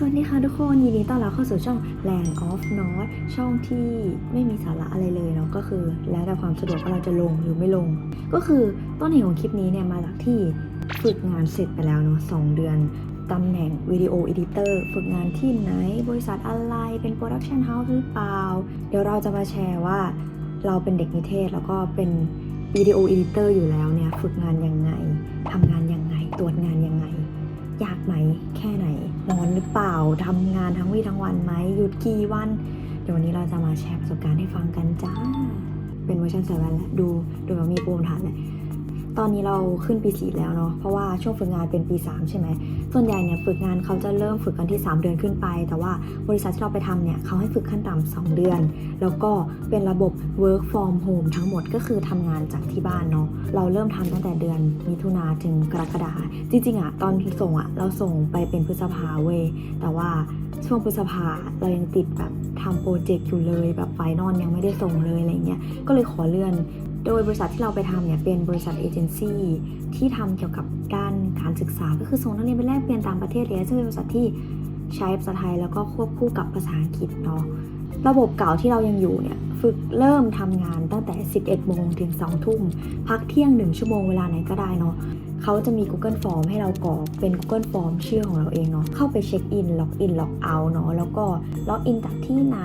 สวัสดีค่ะทุกคนยินดีต้อนรับเข้าสู่ช่อง Land of North ช่องที่ไม่มีสาระอะไรเลยเนาะก็คือ แล้วแต่ความสะดวกว่าเราจะลงหรือไม่ลง ก็คือต้นเหตุของคลิปนี้เนี่ยมาจากที่ฝึกงานเสร็จไปแล้วเนาะสองเดือนตำแหน่งวิดีโอเอดิเตอร์ฝึกงานที่ไหน บริษัทอะไรเป็นโปรดักชันเฮาส์หรือเปล่า เดี๋ยวเราจะมาแชร์ว่า เราเป็นเด็กนิเทศแล้วก็เป็นวิดีโอเอดิเตอร์อยู่แล้วเนี่ยฝึกงานยังไงทำงานยังไงตรวจงานยังไง ยากไหมแค่ไหน นอนหรือเปล่าทำงานทั้งวี่ทั้งวันไหมหยุดกี่วัน เดี๋ยววันนี้เราจะมาแชร์ประสบการณ์ให้ฟังกันจ้า เป็นเวอร์ชันใส่แว่นแหละดูดูแล้วมีปูมฐานแหละ ตอนนี้เราขึ้นปีส4แล้วเนาะเพราะว่าช่วงฝึกงานเป็นปี 3 ใช่ไหมส่วนใหญ่เนี่ยฝึกงานเขาจะเริ่มฝึกกันที่ 3 เดือนขึ้นไป แต่ว่าบริษัทที่เราไปทำเนี่ยเขาให้ฝึกขั้นต่ำ2เดือน แล้วก็เป็นระบบ work from home ทั้งหมดก็คือทำงานจากที่บ้านเนาะเราเริ่มทำตั้งแต่เดือนมิถุนาถึงกรกฎาจริงๆอะตอนส่งอะเราส่งไปเป็นพฤษภาเว้ยแต่ว่าช่วงพฤษภาเรายังติดแบบทำโปรเจกต์อยู่เลยแบบไฟนอลยังไม่ได้ส่งเลยอะไรเงี้ยก็เลยขอเลื่อน โดยบริษัทที่เราไปทำเนี่ยเป็นบริษัทเอเจนซี่ที่ทำเกี่ยวกับด้านการศึกษา ก็คือส่งนักเรียนไปแลกเปลี่ยนตางประเทศเลยซึ่งเป็นบริษัทที่ใช้ภาษาไทยแล้วก็ควบคู่กับภาษาอังกฤษเนาะระบบเก่าที่เรายังอยู่เนี่ยฝึกเริ่มทำงานตั้งแต่ 11 โมงถึง 2 ทุ่ม พักเที่ยง 1 ชั่วโมงเวลาไหนก็ได้เนาะเขาจะมี Google Form ให้เรากรอกเป็น Google Form ชื่อของเราเองเนาะเข้าไปเช็คอินล็อกอินล็อกเอาเนาะแล้วก็ล็อกอินจากที่ไหน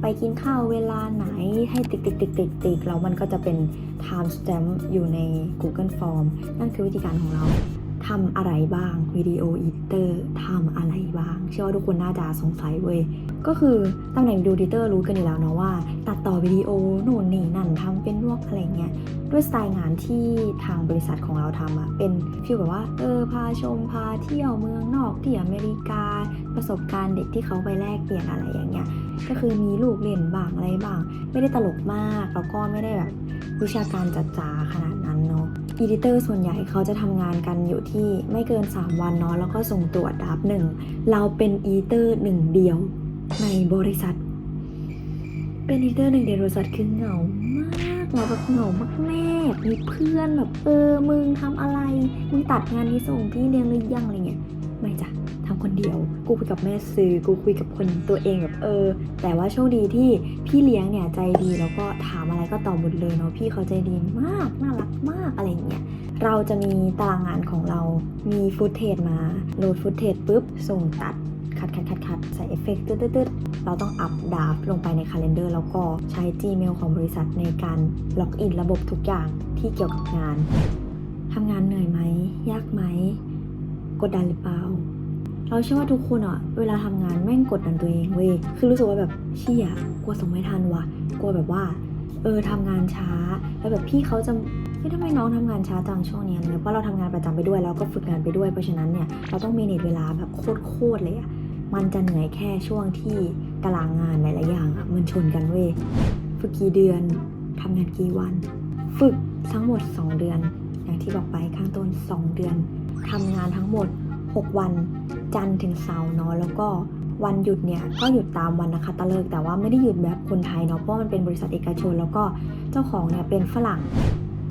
ไปกินข้าวเวลาไหน ให้ติ๊กติ๊กติ๊กติ๊กติ๊กแล้วมันก็จะเป็น time stamp อยู่ใน Google Form นั่นคือวิธีการของเราทำอะไรบ้างวิดีโออีดิเตอร์ทำอะไรบ้าง เชื่อว่าทุกคนน่าจะสงสัยเว้ย ก็คือตำแหน่งดูดิเตอร์รู้กันอยู่แล้วเนาะว่า ตัดต่อวิดีโอนู่นนี่นั่นทำเป็นพวกอะไรเงี้ยด้วยสไตล์งานที่ทางบริษัทของเราทำอะเป็นฟีลแบบว่าเออพาชมพาเที่ยวเมืองนอกที่อเมริกา ประสบการณ์เด็กที่เขาไปแลกเปลี่ยนอะไรอย่างเงี้ย ก็คือมีลูกเล่นบ้างอะไรบ้าง ไม่ได้ตลกมาก แล้วก็ไม่ได้แบบวิชาการจัดจ๋าขนาดนั้นเนาะอีดิเตอร์ส่วนใหญ่เขาจะทำงานกันอยู่ที่ไม่เกิน 3 วันเนาะแล้วก็ส่งตรวจดับหนึ่งเราเป็นอีดิเตอร์หนึ่งเดียวในบริษัท เป็นอีดิเตอร์หนึ่งเดียวบริษัทคือเหงามากเราแบบเหงามากแม่มีเพื่อนแบบเออมึงทำอะไร มึงตัดงานนี้ส่งพี่เลี้ยงหรือยังอะไรเงี้ย ไม่จ้ะ ทำคนเดียว กูคุยกับแม่ซื้อ กูคุยกับคนตัวเองแบบเออ แต่ว่าโชคดีที่พี่เลี้ยงเนี่ยใจดีแล้วก็ถามอะไรก็ตอบหมดเลยเนาะพี่เขาใจดีมากน่ารักมากอะไรเงี้ยเราจะมีตารางงานของเรา มีฟุตเทจมาโหลดฟุตเทจปุ๊บ ส่งตัดคัดคัดคัดคัดใส่เอฟเฟกต์ตึ๊ดตึ๊ดตึ๊ดเราต้องอัปดาฟลงไปใน Calendar แล้วก็ใช้ Gmail ของบริษัทในการล็อกอินระบบทุกอย่างที่เกี่ยวกับงานทำงานเหนื่อยไหม ยากไหม กดดันหรือเปล่า เราเชื่อว่าทุกคนอะ เวลาทำงานแม่งกดดันตัวเองเว้ย คือรู้สึกว่าแบบเชี่ยกลัวส่งไม่ทันว่ะกลัวแบบว่า เออทำงานช้า แล้วแบบพี่เขาจะเฮ้ยทำไมน้องทำงานช้าจังช่วงนี้เนี่ยเพราะเราทำงานประจำไปด้วยแล้วก็ฝึกงานไปด้วย เพราะฉะนั้นเนี่ยเราต้องมีเนตเวลาแบบโคตรๆเลยอะมันจะเหนื่อยแค่ช่วงที่ตารางงานหลายๆอย่างอะมันชนกันเว้ยฝึกกี่เดือนทำงานกี่วัน ฝึกทั้งหมด 2 เดือน อย่างที่บอกไปข้างต้น 2 เดือนทำงานทั้งหมด 6 วัน จันทร์ถึงเสาร์เนาะแล้วก็วันหยุดเนี่ยก็หยุดตามวันนะคะตะเลิกแต่ว่าไม่ได้หยุดแบบคนไทยเนาะเพราะมันเป็นบริษัทเอกชน แล้วก็เจ้าของเนี่ยเป็นฝรั่ง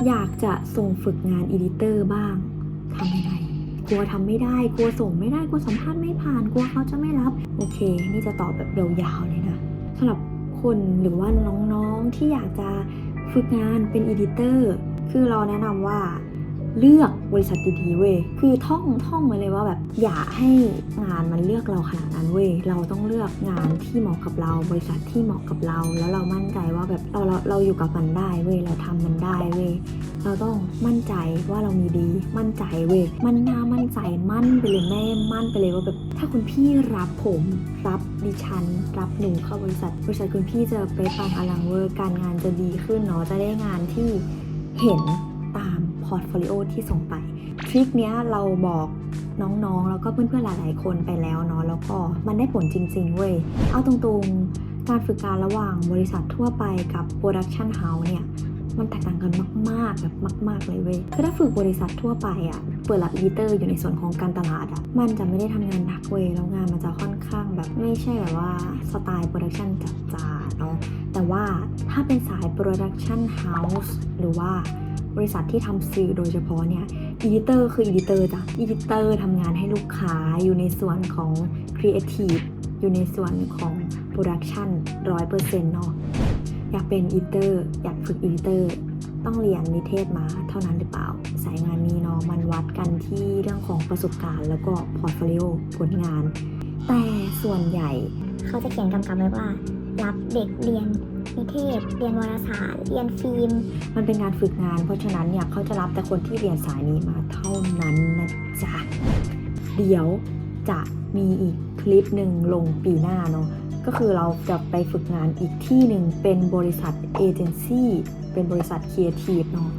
อยากจะส่งฝึกงานอีดิเตอร์บ้างทำยังไงกลัวทำไม่ได้ กลัวส่งไม่ได้ กลัวสัมภาษณ์ไม่ผ่าน กลัวเขาจะไม่รับ โอเค นี่จะตอบแบบยาวๆเลยนะสำหรับคนหรือว่าน้องๆที่อยากจะฝึกงานเป็นอีดิเตอร์ คือเราแนะนำว่า เลือกบริษัทดีๆเว้ยคือท่องท่องไว้เลยว่าแบบอย่าให้งานมันเลือกเราขนาดนั้นเว้ยเราต้องเลือกงานที่เหมาะกับเรา บริษัทที่เหมาะกับเรา แล้วเรามั่นใจว่าแบบเราเราเราอยู่กับมันได้เว้ยเราทำมันได้เว้ยเราต้องมั่นใจว่าเรามีดี มั่นใจเว้ยมันน่ามั่นใจมั่นไปเลยแม่มั่นไปเลยว่าแบบถ้าคุณพี่รับผมรับดิฉัน รับหนูเข้าบริษัทบริษัทคุณพี่จะไปปังอลังเวอร์การงานจะดีขึ้นเนาะจะได้งานที่เห็น พอร์ตโฟลิโอที่ส่งไป ทริคเนี้ยเราบอกน้องๆ แล้วก็เพื่อนๆ หลายๆ คนไปแล้วเนาะแล้วก็มันได้ผลจริง ๆ เว้ย เอาตรงๆ การฝึกการระหว่างบริษัททั่วไปกับโปรดักชันเฮาส์เนี่ยมันแตกต่างกันมากๆแบบมาก ๆ เลยเว้ย คือถ้าฝึกบริษัททั่วไปอะ่ะ เปิดรับอีเตอร์อยู่ในส่วนของการตลาดอะ่ะ มันจะไม่ได้ทำงานหนักเว้ย แล้วงานมันจะค่อนข้างแบบไม่ใช่แบบว่าสไตล์โปรดักชันจ๋าๆเนาะ แต่ว่าถ้าเป็นสายโปรดักชันเฮาส์หรือว่า บริษัทที่ทำสื่อโดยเฉพาะเนี่ยอีดิเตอร์คืออีดิเตอร์จ้ะอีดิเตอร์ทำงานให้ลูกค้าอยู่ในส่วนของครีเอทีฟอยู่ในส่วนของโปรดักชันร้อยเปอร์เซ็นต์เนาะอยากเป็นอีดิเตอร์ อยากฝึกอีดิเตอร์ ต้องเรียนนิเทศมาเท่านั้นหรือเปล่า สายงานนี้เนาะมันวัดกันที่เรื่องของประสบการณ์แล้วก็พอร์ตโฟลิโอผลงาน แต่ส่วนใหญ่ เขาจะเขียนกำกับไว้ว่า รับเด็กเรียน นิเทศ เรียนวารสาร เรียนฟิล์ม มันเป็นงานฝึกงาน เพราะฉะนั้นเนี่ยเขาจะรับแต่คนที่เรียนสายนี้มาเท่านั้นนะจ๊ะ เดี๋ยวจะมีอีกคลิปหนึ่งลงปีหน้าเนาะ ก็คือเราจะไปฝึกงานอีกที่หนึ่งเป็นบริษัทเอเจนซี่เป็นบริษัทครีเอทีฟเนาะ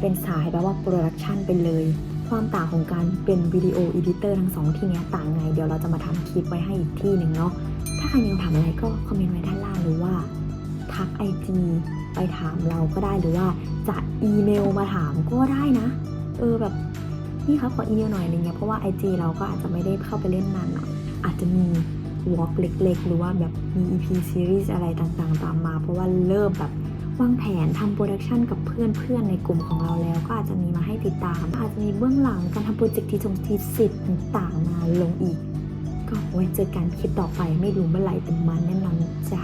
เป็นสายแบบว่าโปรดักชันไปเลยความต่างของการเป็นวิดีโออีดิเตอร์ทั้งสองที่นี้ต่างไง เดี๋ยวเราจะมาทำคลิปไว้ให้อีกที่หนึ่งเนาะ ถ้าใครมีคำถามอะไรก็คอมเมนต์ไว้ด้านล่างหรือว่า ทักไอจีไปถามเราก็ได้หรือว่าจะอีเมลมาถามก็ได้นะ เออแบบนี่ครับขออีเมลหน่อยอะไรเงี้ยเพราะว่า IG เราก็อาจจะไม่ได้เข้าไปเล่นนานหน่อยอาจจะมีวอล์กเล็กๆ หรือว่าแบบมี EP series อะไรต่างๆ ตามมา เพราะว่าเริ่มแบบวางแผนทำโปรดักชันกับเพื่อนๆ ในกลุ่มของเราแล้ว ก็อาจจะมีมาให้ติดตาม อาจจะมีเบื้องหลังการทำโปรเจกต์ที่ทรงทีสิทธิ์ต่างๆมาลงอีก ก็ไว้เจอกันคลิปต่อไปไม่รู้เมื่อไหร่แต่มันแน่นอนจ้ะ